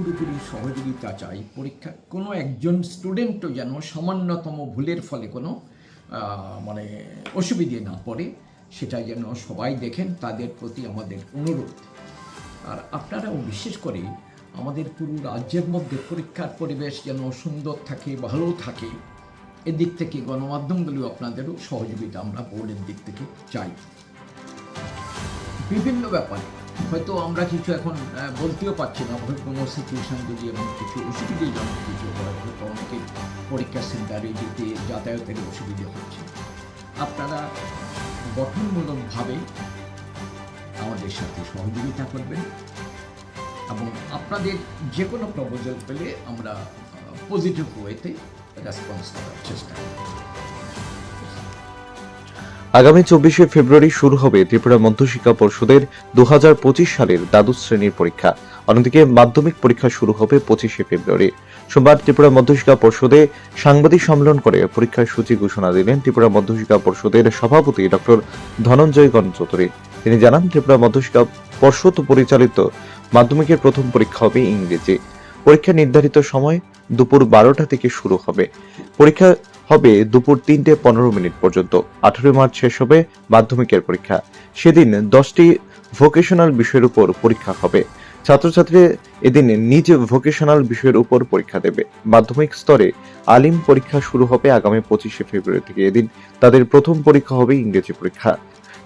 পুরোপুরি সহযোগিতা চাই পরীক্ষা কোনো একজন স্টুডেন্টও যেন সামান্যতম ভুলের ফলে কোনো মানে অসুবিধে না পড়ে সেটা যেন সবাই দেখেন, তাদের প্রতি আমাদের অনুরোধ। আর আপনারাও বিশেষ করে আমাদের পুরো রাজ্যের মধ্যে পরীক্ষার পরিবেশ যেন সুন্দর থাকে, ভালো থাকে, এদিক থেকে গণমাধ্যমগুলো আপনাদেরও সহযোগিতা আমরা বোর্ডের দিক থেকে চাই। বিভিন্ন ব্যাপারে হয়তো আমরা কিছু এখন বলতেও পারছি না কোনো সিচুয়েশন যদি এমন কিছু অসুবিধাজনক কিছু হয় হয়তো অনেকে পরীক্ষা সেন্টারে যেতে, যাতায়াতের অসুবিধে হচ্ছে। আপনারা গঠনমূলকভাবে আমাদের সাথে সহযোগিতা করবেন এবং আপনাদের যে কোনো প্রপোজাল পেলে আমরা পজিটিভ ওয়েতে রেসপন্স করার চেষ্টা করব। আগামী চব্বিশে ফেব্রুয়ারি শুরু হবে ত্রিপুরা মধ্যশিক্ষা পর্ষদের দু সালের দ্বাদশ শ্রেণির পরীক্ষা। অন্যদিকে মাধ্যমিক পরীক্ষা শুরু হবে পঁচিশে ফেব্রুয়ারি। সোমবার ত্রিপুরা মধ্যশিক্ষা পর্ষদে সাংবাদিক সম্মেলন করে পরীক্ষার সূচি ঘোষণা দিলেন ত্রিপুরা মধ্যশিক্ষা পর্ষদের সভাপতি ডক্টর ধনঞ্জয় গণ চৌধুরী তিনি জানান, ত্রিপুরা মধ্যশিক্ষা পর্ষদ পরিচালিত মাধ্যমিকের প্রথম পরীক্ষা হবে ইংরেজি। পরীক্ষা নির্ধারিত সময় দুপুর বারোটা থেকে শুরু হবে। পরীক্ষা হবে দুপুর তিনটে পনেরো মিনিট পর্যন্ত। আঠারোই মার্চ শেষ হবে মাধ্যমিকের পরীক্ষা। সেদিন দশটি ভোকেশনাল বিষয়ের উপর পরীক্ষা হবে। ছাত্রছাত্রী এদিন নিজ ভোকেশনাল বিষয়ের উপর পরীক্ষা দেবে। মাধ্যমিক স্তরে আলিম পরীক্ষা শুরু হবে আগামী পঁচিশে ফেব্রুয়ারি থেকে এদিন। তাদের প্রথম পরীক্ষা হবে ইংরেজি পরীক্ষা।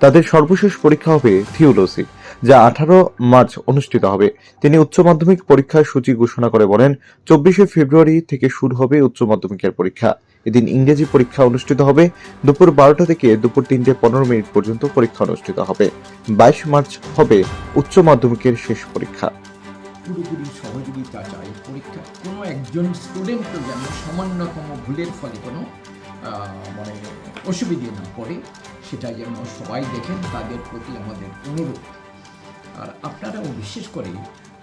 তাদের সর্বশেষ পরীক্ষা হবে থিওলজি। যা আঠারো মার্চ অনুষ্ঠিত হবে। তিনি উচ্চ মাধ্যমিক পরীক্ষার সূচি ঘোষণা করে বলেন, চব্বিশে ফেব্রুয়ারি থেকে শুরু হবে উচ্চ মাধ্যমিকের পরীক্ষা। এদিন ইংরেজি পরীক্ষা অনুষ্ঠিত হবে। দুপুর বারোটা থেকে দুপুর তিনটে পনেরো মিনিট পর্যন্ত পরীক্ষা অনুষ্ঠিত হবে। বাইশ মার্চ হবে উচ্চ মাধ্যমিকের শেষ পরীক্ষা। পুরোপুরি সহযোগিতা চাই পরীক্ষা। কোনো একজন স্টুডেন্টও যেন সামান্যতম ভুলের ফলে কোনো মানে অসুবিধে না পড়ে সেটা যেন সবাই দেখেন, তাদের প্রতি আমাদের অনুরোধ। আর আপনারাও বিশেষ করে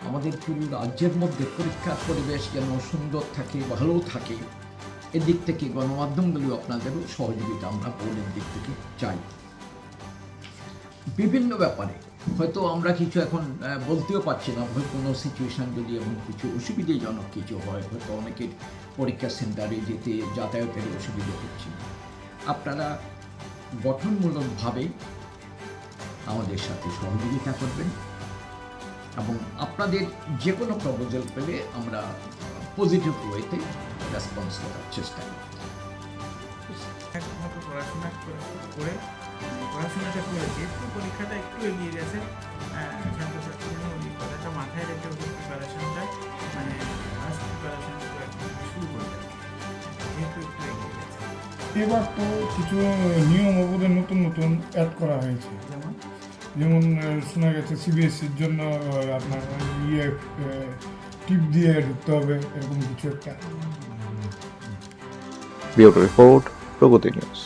আমাদের পুরো রাজ্যের মধ্যে পরীক্ষার পরিবেশ যেন সুন্দর থাকে, ভালো থাকে, এদিক থেকে গণমাধ্যমগুলো আপনাদেরও সহযোগিতা আমরা বোর্ডের দিক থেকে চাই। বিভিন্ন ব্যাপারে, হয়তো আমরা কিছু এখন বলতেও পারছি না, হয়তো কোনো সিচুয়েশন যদি এমন কিছু অসুবিধাজনক কিছু হয়, হয়তো অনেকের পরীক্ষা সেন্টারে যেতে যাতায়াতের অসুবিধা হচ্ছে। আপনারা গঠনমূলকভাবে আমাদের সাথে সহযোগিতা করবেন এবং আপনাদের যে কোনো প্রপোজাল পেলে আমরা পজিটিভ ওয়েতে রেসপন্স করার চেষ্টা পড়াশোনা করে- করে পড়াশোনাটা করেছে একটু পরীক্ষাটা একটু এগিয়ে গেছে আহ, ওই কথাটা মাথায় রেখে ওদের প্রিপারেশনটা মানে ফার্স্ট প্রিপারেশন শুরু করবে যেহেতু একটু এগিয়ে গেছে। এবার তো কিছু নিয়ম ওদের নতুন নতুন অ্যাড করা হয়েছে। যেমন? যেমন শোনা গেছে সিবিএসসির জন্য আপনার ইয়ে টিপ দিয়ে ঢুকতে হবে, এরকম কিছু একটা। রিপোর্ট প্রগতি নিউজ